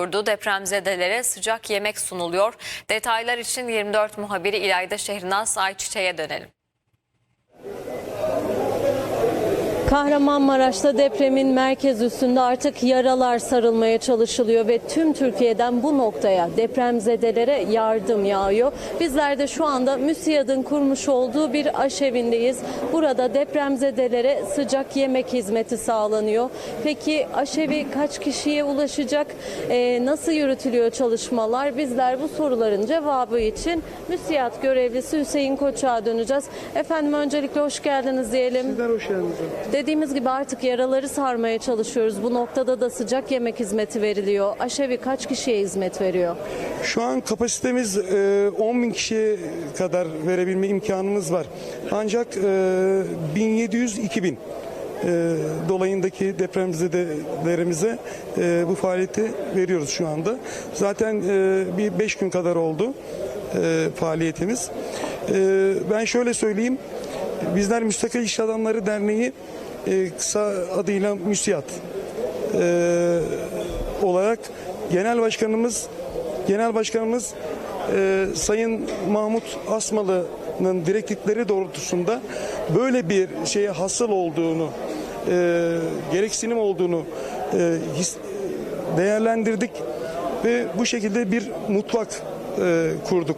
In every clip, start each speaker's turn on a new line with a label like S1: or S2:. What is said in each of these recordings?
S1: Urdu depremzedelere sıcak yemek sunuluyor. Detaylar için 24 muhabiri İlayda Şehrinaz Ayçiçek'e dönelim.
S2: Kahramanmaraş'ta depremin merkez üstünde artık yaralar sarılmaya çalışılıyor ve tüm Türkiye'den bu noktaya depremzedelere yardım yağıyor. Bizler de şu anda MÜSİAD'ın kurmuş olduğu bir aşevindeyiz. Burada depremzedelere sıcak yemek hizmeti sağlanıyor. Peki aşevi kaç kişiye ulaşacak? Ee, nasıl yürütülüyor çalışmalar? Bizler bu soruların cevabı için MÜSİAD görevlisi Hüseyin Koç'a döneceğiz. Efendim öncelikle hoş geldiniz diyelim.
S3: Sizler hoş geldiniz.
S2: Dediğimiz gibi artık yaraları sarmaya çalışıyoruz. Bu noktada da sıcak yemek hizmeti veriliyor. Aşevi kaç kişiye hizmet veriyor?
S3: Şu an kapasitemiz e, 10 bin kişiye kadar verebilme imkanımız var. Ancak e, 1700-2000 e, dolayındaki depremzedelerimize e, bu faaliyeti veriyoruz şu anda. Zaten e, bir 5 gün kadar oldu e, faaliyetimiz. E, ben şöyle söyleyeyim. Bizler Müstakil İş Adamları Derneği e, kısa adıyla MÜSİAD e, olarak Genel Başkanımız Genel Başkanımız e, Sayın Mahmut Asmalı'nın direktifleri doğrultusunda böyle bir şeye hasıl olduğunu, e, gereksinim olduğunu e, his, değerlendirdik ve bu şekilde bir mutfak e, kurduk.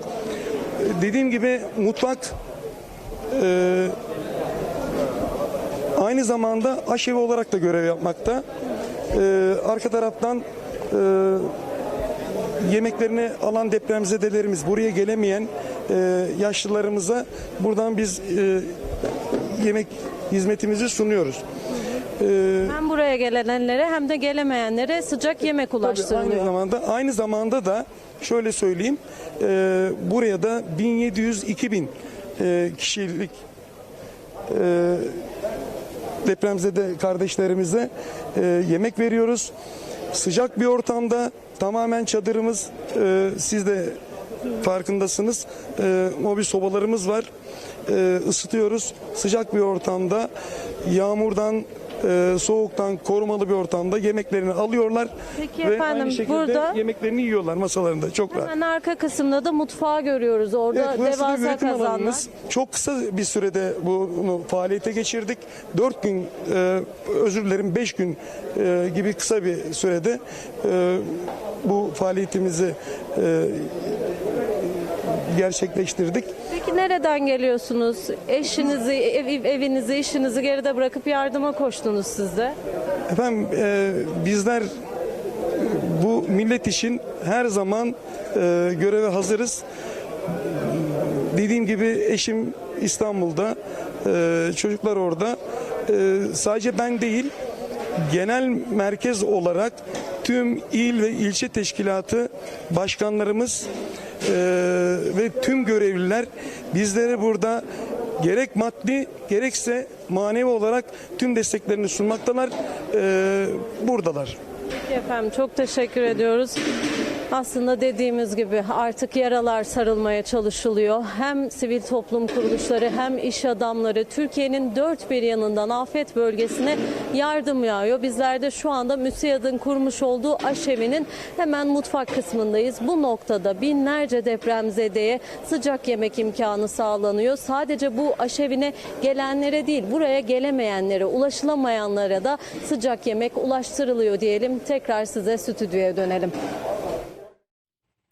S3: Dediğim gibi mutfak e, aynı zamanda aşevi olarak da görev yapmakta. E, arka taraftan e, yemeklerini alan depremzedelerimiz, buraya gelemeyen e, yaşlılarımıza buradan biz e, yemek hizmetimizi sunuyoruz. E,
S2: Hem buraya gelenlere hem de gelemeyenlere sıcak yemek
S3: aynı
S2: ulaştırılıyor.
S3: zamanda aynı zamanda da şöyle söyleyeyim, e, buraya da 1700-2000 e, kişilik e, depremzede kardeşlerimize e, yemek veriyoruz. Sıcak bir ortamda tamamen çadırımız e, siz de farkındasınız. E, mobil sobalarımız var. E, ısıtıyoruz. Sıcak bir ortamda yağmurdan e, soğuktan korumalı bir ortamda yemeklerini alıyorlar
S2: Peki
S3: ve
S2: efendim,
S3: aynı şekilde
S2: burada-
S3: yemeklerini yiyorlar masalarında çok rahat.
S2: Hemen arka kısımda da mutfağı görüyoruz. Orada
S3: Evet, burası da
S2: devasa
S3: üretim
S2: kazanlar.
S3: alanımız. Çok kısa bir sürede bunu faaliyete geçirdik. 4 gün, e, özür dilerim 5 gün e, gibi kısa bir sürede e, bu faaliyetimizi e, gerçekleştirdik.
S2: Peki nereden geliyorsunuz? Eşinizi, ev- evinizi, işinizi geride bırakıp yardıma koştunuz siz de.
S3: Efendim e, bizler bu millet için her zaman e, göreve hazırız. Dediğim gibi eşim İstanbul'da, e, çocuklar orada. E, sadece ben değil, genel merkez olarak tüm il ve ilçe teşkilatı başkanlarımız e, ve tüm görevliler bizlere burada gerek maddi gerekse manevi olarak tüm desteklerini sunmaktalar. E, buradalar.
S2: Peki efendim çok teşekkür ediyoruz. Aslında dediğimiz gibi artık yaralar sarılmaya çalışılıyor. Hem sivil toplum kuruluşları hem iş adamları Türkiye'nin dört bir yanından afet bölgesine yardım yağıyor. Bizler de şu anda MÜSİAD'ın kurmuş olduğu aşevinin hemen mutfak kısmındayız. Bu noktada binlerce depremzedeye sıcak yemek imkanı sağlanıyor. Sadece bu aşevine gelenlere değil buraya gelemeyenlere, ulaşılamayanlara da sıcak yemek ulaştırılıyor diyelim. Tekrar size stüdyoya dönelim.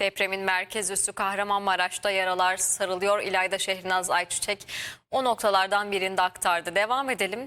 S1: Depremin merkez üssü Kahramanmaraş'ta yaralar sarılıyor. İlayda Şehrinaz Ayçiçek o noktalardan birinde aktardı. Devam edelim.